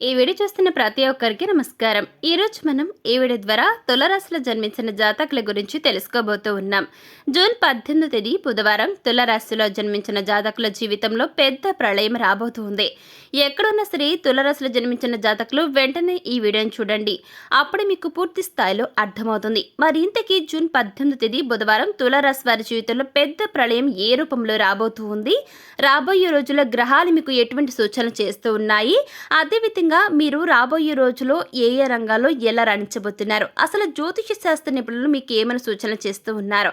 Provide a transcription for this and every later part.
ఈ వీడియో చూస్తున్న ప్రతి ఒక్కరికి నమస్కారం. ఈ రోజు మనం ఈ వీడియో ద్వారా తులరాశిలో జన్మించిన జాతకుల గురించి తెలుసుకోబోతూ ఉన్నాం. జూన్ పద్దెనిమిది తేదీ బుధవారం తులరాశిలో జన్మించిన జాతకుల జీవితంలో పెద్ద ప్రళయం రాబోతుంది. ఎక్కడున్న సరే తులరాశిలో జన్మించిన జాతకులు వెంటనే ఈ వీడియోని చూడండి. అప్పుడు మీకు పూర్తి స్థాయిలో అర్థమవుతుంది. మరి ఇంతకీ జూన్ పద్దెనిమిది తేదీ బుధవారం తులరాశి వారి జీవితంలో పెద్ద ప్రళయం ఏ రూపంలో రాబోతూ ఉంది రాబోయే రోజుల్లో గ్రహాలు మీకు ఎటువంటి సూచనలు చేస్తూ ఉన్నాయి? అదేవిధంగా మీరు రాబోయే రోజులో ఏ ఏ రంగాల్లో ఎలా రాణించబోతున్నారు? అసలు జ్యోతిష శాస్త్ర నిపుణులు మీకు ఏమైనా సూచనలు చేస్తూ ఉన్నారు?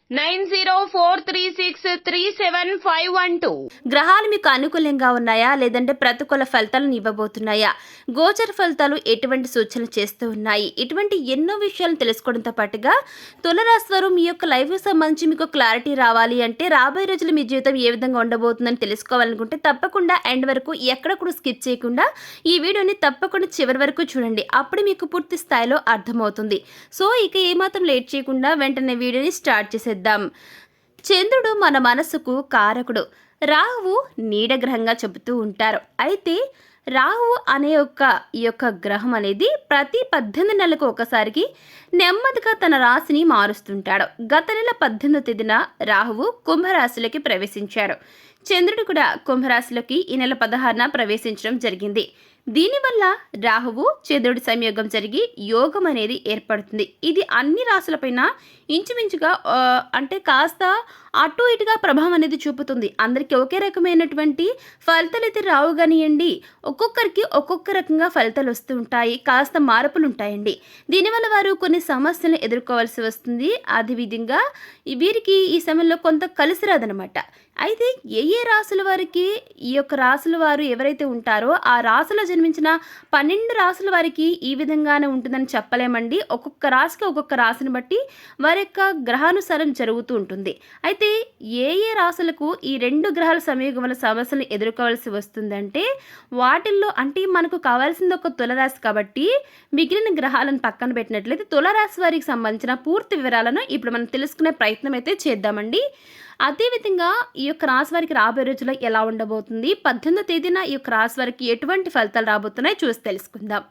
nine zero four three six three seven five one two. గ్రహాలు మీకు అనుకూలంగా ఉన్నాయా? లేదంటే ప్రతికూల ఫలితాలను ఇవ్వబోతున్నాయా? గోచర ఫలితాలు ఎటువంటి సూచనలు చేస్తూ ఉన్నాయి? ఇటువంటి ఎన్నో విషయాలను తెలుసుకోవడంతో పాటుగా తులరాశి వారు మీ యొక్క లైఫ్ సంబంధించి మీకు క్లారిటీ రావాలి అంటే రాబోయే రోజులు మీ జీవితం ఏ విధంగా ఉండబోతుందని తెలుసుకోవాలనుకుంటే తప్పకుండా ఎండ్ వరకు ఎక్కడ కూడా స్కిప్ చేయకుండా ఈ వీడియోని తప్పకుండా చివరి వరకు చూడండి. అప్పుడు మీకు పూర్తి స్థాయిలో అర్థమవుతుంది. సో ఇక ఏమాత్రం లేట్ చేయకుండా వెంటనే వీడియోని స్టార్ట్ చేద్దాం. చంద్రుడు మన మనసుకు కారకుడు. రాహువు నీడ గ్రహంగా చెబుతూ ఉంటారు. అయితే రాహువు అనే యొక్క ఈ యొక్క గ్రహం అనేది ప్రతి పద్దెనిమిది నెలలకు ఒకసారికి నెమ్మదిగా తన రాశిని మారుస్తుంటాడు. గత నెల పద్దెనిమిది తేదీన రాహువు కుంభరాశిలోకి ప్రవేశించాడు చంద్రుడు కూడా కుంభరాశిలోకి ఈ నెల పదహారున ప్రవేశించడం జరిగింది. దీనివల్ల రాహువు చంద్రుడి సంయోగం జరిగి యోగం అనేది ఏర్పడుతుంది. ఇది అన్ని రాశులపైన ఇంచుమించుగా అంటే కాస్త అటు ఇటుగా ప్రభావం అనేది చూపుతుంది. అందరికీ ఒకే రకమైనటువంటి ఫలితాలు అయితే రావు కానివ్వండి ఒక్కొక్కరికి ఒక్కొక్క రకంగా ఫలితాలు వస్తూ ఉంటాయి కాస్త మార్పులు ఉంటాయండి. దీనివల్ల వారు కొన్ని సమస్యలను ఎదుర్కోవాల్సి వస్తుంది. అదేవిధంగా వీరికి ఈ సమయంలో కొంత కలిసి రాదనమాట అయితే ఏ ఏ రాసుల వారికి ఈ యొక్క రాసుల వారు ఎవరైతే ఉంటారో ఆ రాసుల జన్మించిన పన్నెండు రాసుల వారికి ఈ విధంగానే ఉంటుందని చెప్పలేమండి. ఒక్కొక్క రాశికి ఒక్కొక్క రాశిని బట్టి వారి యొక్క గ్రహానుసారం జరుగుతూ ఉంటుంది. అయితే ఏ ఏ రాశులకు ఈ రెండు గ్రహాల సంయోగం వల్ల సమస్యలను ఎదుర్కోవాల్సి వస్తుందంటే వాటిల్లో అంటే మనకు కావాల్సింది ఒక తులరాశి కాబట్టి మిగిలిన గ్రహాలను పక్కన పెట్టినట్లయితే తులరాశి వారికి సంబంధించిన పూర్తి వివరాలను ఇప్పుడు మనం తెలుసుకునే ప్రయత్నం అయితే చేద్దామండి. అదేవిధంగా ఈ యొక్క రాశి వారికి రాబోయే రోజుల్లో ఎలా ఉండబోతుంది? పద్దెనిమిదో తేదీన ఈ యొక్క రాశి వారికి ఎటువంటి ఫలితాలు రాబోతున్నాయి చూసి తెలుసుకుందాం.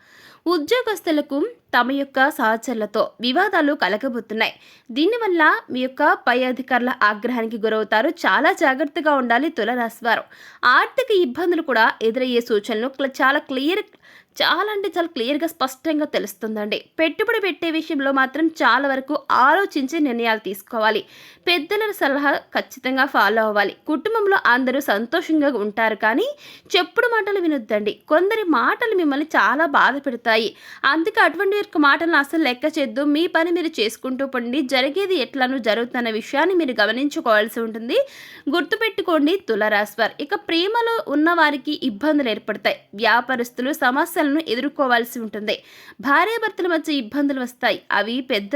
ఉద్యోగస్తులకు తమ యొక్క సహచరులతో వివాదాలు కలగబోతున్నాయి. దీనివల్ల మీ యొక్క పై అధికారుల ఆగ్రహానికి గురవుతారు. చాలా జాగ్రత్తగా ఉండాలి తులరాశివారు ఆర్థిక ఇబ్బందులు కూడా ఎదురయ్యే సూచనలు చాలా క్లియర్ చాలా అంటే చాలా క్లియర్గా స్పష్టంగా తెలుస్తుందండి. పెట్టుబడి పెట్టే విషయంలో మాత్రం చాలా వరకు ఆలోచించి నిర్ణయాలు తీసుకోవాలి. పెద్దల సలహా ఖచ్చితంగా ఫాలో అవ్వాలి. కుటుంబంలో అందరూ సంతోషంగా ఉంటారు కానీ చెప్పుడు మాటలు వినొద్దండి. కొందరి మాటలు మిమ్మల్ని చాలా బాధ పెడతాయి అందుకే అటువంటి యొక్క మాటలను అసలు లెక్క చేద్దు. మీ పని మీరు చేసుకుంటూ పండి. జరిగేది ఎట్లను జరుగుతున్న విషయాన్ని మీరు గమనించుకోవాల్సి ఉంటుంది. గుర్తుపెట్టుకోండి తులరాశివారు. ఇక ప్రేమలో ఉన్న వారికి ఇబ్బందులు ఏర్పడతాయి. వ్యాపారస్తులు సమస్యలను ఎదుర్కోవాల్సి ఉంటుంది. భార్యాభర్తల మధ్య ఇబ్బందులు వస్తాయి. అవి పెద్ద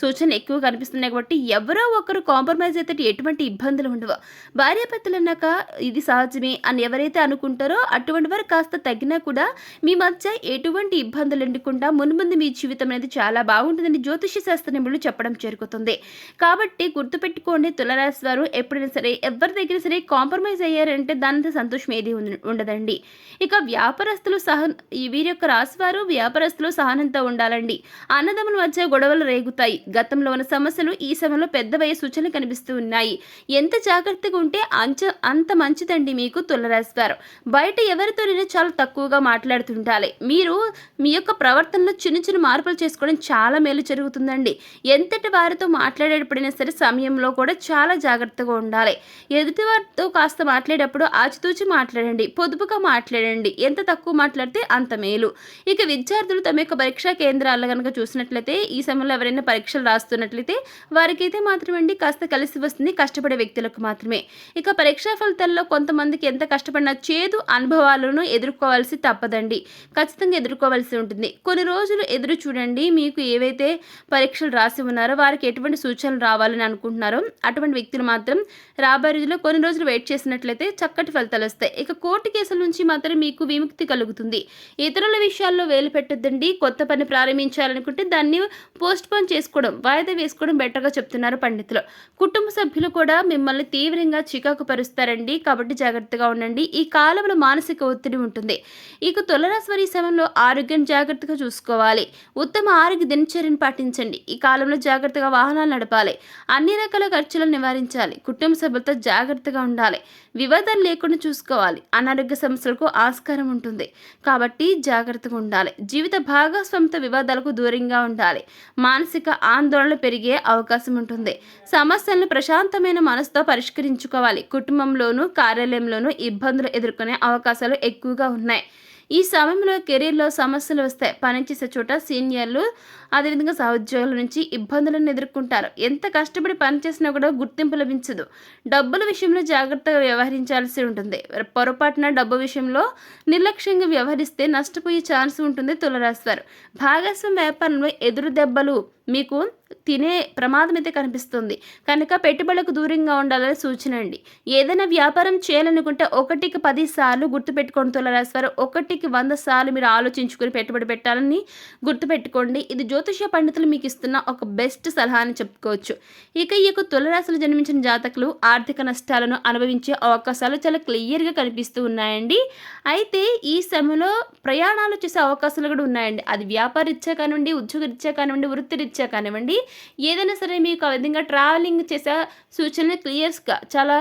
సూచన ఎక్కువ కనిపిస్తున్నాయి కాబట్టి ఎవరో ఒకరు కాంప్రమైజ్ అయితే ఎటువంటి ఇబ్బందులు ఉండవు. భార్యాభర్తలు అన్నాక ఇది సహజమే అని ఎవరైతే అనుకుంటారో అటువంటి వారు కాస్త తగ్గినా కూడా మీ మధ్య ఎటువంటి ఇబ్బందులు ఉండకుండా మున్ముందు మీ జీవితం అనేది చాలా బాగుంటుందని జ్యోతిష శాస్త్ర నిపుణులు చెప్పడం జరుగుతుంది. కాబట్టి గుర్తుపెట్టుకోండి తులరాశి వారు ఎప్పుడైనా సరే ఎవరి దగ్గర సరే కాంప్రమైజ్ అయ్యారంటే దానితో సంతోషం ఏది ఉండదండి. ఇక వ్యాపారస్తులు సహ వీరి యొక్క రాశి వారు వ్యాపారస్తులు సహనంతో ఉండాలండి. అన్నదమ్ముల మధ్య గొడవలు రేగుతాయి. గతంలో ఉన్న సమస్యలు ఈ సమయంలో పెద్దవయ్యే సూచనలు కనిపిస్తూ ఉన్నాయి. ఎంత జాగ్రత్తగా ఉంటే అంచ అంత మంచిదండి మీకు తులరాశి వారు. బయట ఎవరితోనైనా చాలా తక్కువగా మాట్లాడుతుండాలి మీరు మీ యొక్క ప్రవర్తనలో చిన్న చిన్న మార్పులు చేసుకోవడం చాలా మేలు జరుగుతుందండి. ఎంతటి వారితో మాట్లాడేటప్పుడైనా సరే సమయంలో కూడా చాలా జాగ్రత్తగా ఉండాలి. ఎదుటి వారితో కాస్త మాట్లాడేటప్పుడు ఆచితూచి మాట్లాడండి. పొదుపుగా మాట్లాడండి. ఎంత తక్కువ మాట్లాడితే అంత మేలు. ఇక విద్యార్థులు తమ యొక్క పరీక్షా కేంద్రాల్లో కనుక చూసినట్లయితే ఈ సమయంలో ఎవరైనా పరీక్షలు రాస్తున్నట్లయితే వారికైతే మాత్రమండి కాస్త కలిసి వస్తుంది కష్టపడే వ్యక్తులకు మాత్రమే. ఇక పరీక్షా ఫలితాల్లో కొంతమందికి ఎంత కష్టపడినా చేదు అనుభవాలను ఎదుర్కోవాల్సి తప్పదండి. ఖచ్చితంగా ఎదుర్కోవాల్సి ఉంటుంది. కొన్ని రోజులు ఎదురు చూడండి మీకు ఏవైతే పరీక్షలు రాసి ఉన్నారో వారికి ఎటువంటి సూచనలు రావాలని అనుకుంటున్నారో అటువంటి వ్యక్తులు మాత్రం రాబోయే రోజుల్లో కొన్ని రోజులు వెయిట్ చేసినట్లయితే చక్కటి ఫలితాలు వస్తాయి. ఇక కోర్టు కేసుల నుంచి మాత్రం మీకు విముక్తి కలుగుతుంది. ఇతరుల విషయాల్లో వేలు పెట్టొద్దండి. కొత్త పని ప్రారంభించాలనుకుంటే దాన్ని పోస్ట్ పోన్ చేసుకోవడం వాయిదా వేసుకోవడం బెటర్గా చెప్తున్నారు పండితులు. కుటుంబ సభ్యులు కూడా మిమ్మల్ని తీవ్రంగా చికాకు పరుస్తారండి. కాబట్టి జాగ్రత్తగా ఉండండి. ఈ కాలంలో మానసిక ఒత్తిడి ఉంటుంది. ఇక తులరాశి ఈ సమయంలో ఆరోగ్య జాగ్రత్తగా చూసుకోవాలి. ఉత్తమ ఆరోగ్య దినచర్యను పాటించండి. ఈ కాలంలో జాగ్రత్తగా వాహనాలు నడపాలి. అన్ని రకాల ఖర్చులను నివారించాలి. కుటుంబ సభ్యులతో జాగ్రత్తగా ఉండాలి. వివాదాలు లేకుండా చూసుకోవాలి. అనారోగ్య సమస్యలకు ఆస్కారం ఉంటుంది. కాబట్టి జాగ్రత్తగా ఉండాలి. జీవిత భాగస్వామితో వివాదాలకు దూరంగా ఉండాలి. మానసిక ఆందోళన పెరిగే అవకాశం ఉంటుంది. సమస్యలను ప్రశాంతమైన మనసుతో పరిష్కరించుకోవాలి. కుటుంబంలోనూ కార్యాలయంలోనూ ఇబ్బందులు ఎదుర్కొనే అవకాశాలు ఎక్కువగా ఉన్నాయి. ఈ సమయంలో కెరీర్లో సమస్యలు వస్తాయి పనిచేసే చోట సీనియర్లు అదేవిధంగా సహోద్యోగుల నుంచి ఇబ్బందులను ఎదుర్కొంటారు. ఎంత కష్టపడి పనిచేసినా కూడా గుర్తింపు లభించదు. డబ్బుల విషయంలో జాగ్రత్తగా వ్యవహరించాల్సి ఉంటుంది. పొరపాటున డబ్బు విషయంలో నిర్లక్ష్యంగా వ్యవహరిస్తే నష్టపోయే ఛాన్స్ ఉంటుంది తులరాశివారు. భాగస్వామ్య వ్యాపారంలో ఎదురు దెబ్బలు మీకు తినే ప్రమాదం అయితే కనిపిస్తుంది. కనుక పెట్టుబడులకు దూరంగా ఉండాలని సూచన అండి ఏదైనా వ్యాపారం చేయాలనుకుంటే ఒకటికి పది సార్లు గుర్తుపెట్టుకోండి తులరాశివారు. ఒకటికి వంద సార్లు మీరు ఆలోచించుకుని పెట్టుబడి పెట్టాలని గుర్తుపెట్టుకోండి. ఇది జ్యోతిష పండితులు మీకు ఇస్తున్న ఒక బెస్ట్ సలహా అని చెప్పుకోవచ్చు. ఇక ఈ యొక్క తులరాశిలో జన్మించిన జాతకులు ఆర్థిక నష్టాలను అనుభవించే అవకాశాలు చాలా క్లియర్గా కనిపిస్తూ ఉన్నాయండి. అయితే ఈ సమయంలో ప్రయాణాలు చేసే అవకాశాలు కూడా ఉన్నాయండి. అది వ్యాపారరీత్యా కానివ్వండి ఉద్యోగరీత్యా కానివ్వండి వృత్తిరీత్యా కానివ్వండి ఏదైనా సరే మీకు ఆ విధంగా ట్రావెలింగ్ చేసే సూచనలు క్లియర్స్గా చాలా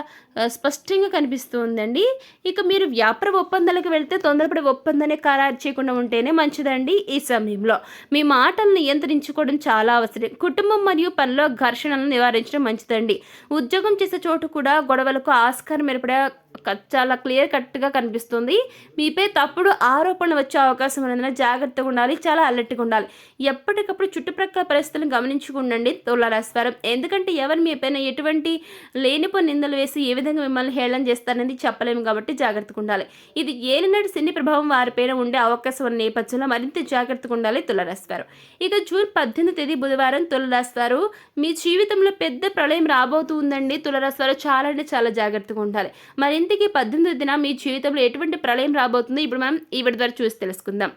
స్పష్టంగా కనిపిస్తూ ఉందండి ఇక మీరు వ్యాపార ఒప్పందాలకు వెళ్తే తొందరపడి ఒప్పందాన్ని ఖరారు చేయకుండా ఉంటేనే మంచిదండి ఈ సమయంలో. మీ మాటలను నియంత్రించుకోవడం చాలా అవసరం. కుటుంబం మరియు పనిలో ఘర్షణలను నివారించడం మంచిదండి. ఉద్యోగం చేసే చోటు కూడా గొడవలకు ఆస్కారం ఏర్పడే చాలా క్లియర్ కట్గా కనిపిస్తుంది. మీపై తప్పుడు ఆరోపణ వచ్చే అవకాశం ఉన్నందున జాగ్రత్తగా ఉండాలి చాలా అలర్ట్గా ఉండాలి. ఎప్పటికప్పుడు చుట్టుప్రక్కల పరిస్థితులను గమనించుకుండండి తులారాశివారం ఎందుకంటే ఎవరు మీ పైన ఎటువంటి లేనిపో నిందలు వేసి ఏ విధంగా మిమ్మల్ని హేళన చేస్తారనేది చెప్పలేము కాబట్టి జాగ్రత్తగా ఉండాలి. ఇది ఏలినాటి శని ప్రభావం వారిపైన ఉండే అవకాశం ఉన్న నేపథ్యంలో మరింత జాగ్రత్తగా ఉండాలి తులరాశివారు ఇక జూన్ పద్దెనిమిది తేదీ బుధవారం తులరాశివారు మీ జీవితంలో పెద్ద ప్రళయం రాబోతుందండి తులరాశివారు చాలా అంటే చాలా జాగ్రత్తగా ఉండాలి. మరింత పద్దెనిమిది దిన మీ జీవితంలో ఎటువంటి ప్రళయం రాబోతుందో ఇప్పుడు మనం ఈ ద్వారా చూసి తెలుసుకుందాం.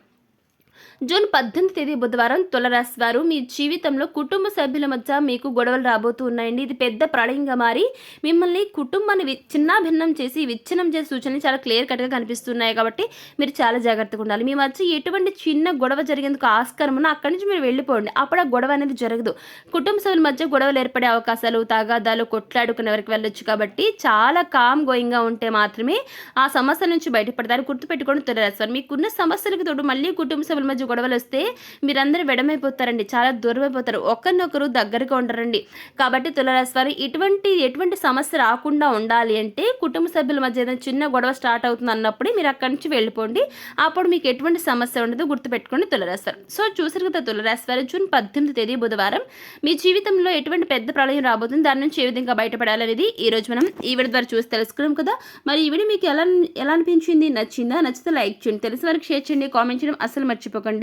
జూన్ పద్దెనిమిది తేదీ బుధవారం తులరాశి వారు మీ జీవితంలో కుటుంబ సభ్యుల మధ్య మీకు గొడవలు రాబోతూ ఉన్నాయండి. ఇది పెద్ద ప్రళయంగా మారి మిమ్మల్ని కుటుంబాన్ని వి- చిన్నాభిన్నం చేసి విచ్ఛిన్నం చేసే సూచనలు చాలా క్లియర్ కట్గా కనిపిస్తున్నాయి కాబట్టి మీరు చాలా జాగ్రత్తగా ఉండాలి. మీ మధ్య ఎటువంటి చిన్న గొడవ జరిగేందుకు ఆస్కారం ఉన్నా అక్కడి నుంచి మీరు వెళ్ళిపోండి. అప్పుడు ఆ గొడవ అనేది జరగదు. కుటుంబ సభ్యుల మధ్య గొడవలు ఏర్పడే అవకాశాలు తగాదాలు కొట్లాడుకునే వరకు వెళ్ళొచ్చు కాబట్టి చాలా కామ్ గోయింగ్గా ఉంటే మాత్రమే ఆ సమస్య నుంచి బయటపడతారు. గుర్తుపెట్టుకోండి తులరాశి వారు మీకున్న సమస్యలకు తోడు మళ్ళీ కుటుంబ సభ్యుల మధ్య గొడవలు వస్తే మీరందరూ విడమైపోతారండి చాలా దూరం అయిపోతారు ఒకరినొకరు దగ్గరగా ఉండరండి. కాబట్టి తులరాశి ఇటువంటి ఎటువంటి సమస్య రాకుండా ఉండాలి అంటే కుటుంబ సభ్యుల మధ్య ఏదైనా చిన్న గొడవ స్టార్ట్ అవుతుంది అన్నప్పుడు మీరు అక్కడి నుంచి వెళ్ళిపోండి. అప్పుడు మీకు ఎటువంటి సమస్య ఉండదు గుర్తుపెట్టుకోండి తులరాశి సో చూసారు కదా తులరాశివారు జూన్ పద్దెనిమిది తేదీ బుధవారం. మీ జీవితంలో ఎటువంటి పెద్ద ప్రళయం రాబోతుంది దాని నుంచి ఏ విధంగా బయటపడాలనేది ఈ రోజు మనం ఈ వీడియో ద్వారా చూసి తెలుసుకున్నాం కదా. మరి ఈ వీడియో మీకు ఎలా ఎలా అనిపించింది? నచ్చిందా? నచ్చితే లైక్ చేయండి. తెలిసిన వరకు షేర్ చేయండి కామెంట్ చేయడం. అసలు మర్చిపోకండి.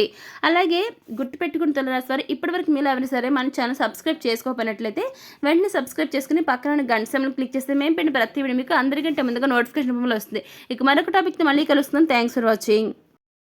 అలాగే గుర్తుపెట్టుకుని తులరాశి వారు ఇప్పటివరకు మీరు ఎవరైనా సరే మన ఛానల్ సబ్స్క్రైబ్ చేసుకోకపోయినట్లయితే వెంటనే సబ్స్క్రైబ్ చేసుకుని పక్కన గంట సమయం క్లిక్ చేస్తే మేము పెట్టిన ప్రతి వీడియో మీకు అందరికంటే ముందుగా నోటిఫికేషన్ రూపంలో వస్తుంది. ఇక మరొక టాపిక్తో మళ్ళీ కలుస్తున్నాం. Thanks for watching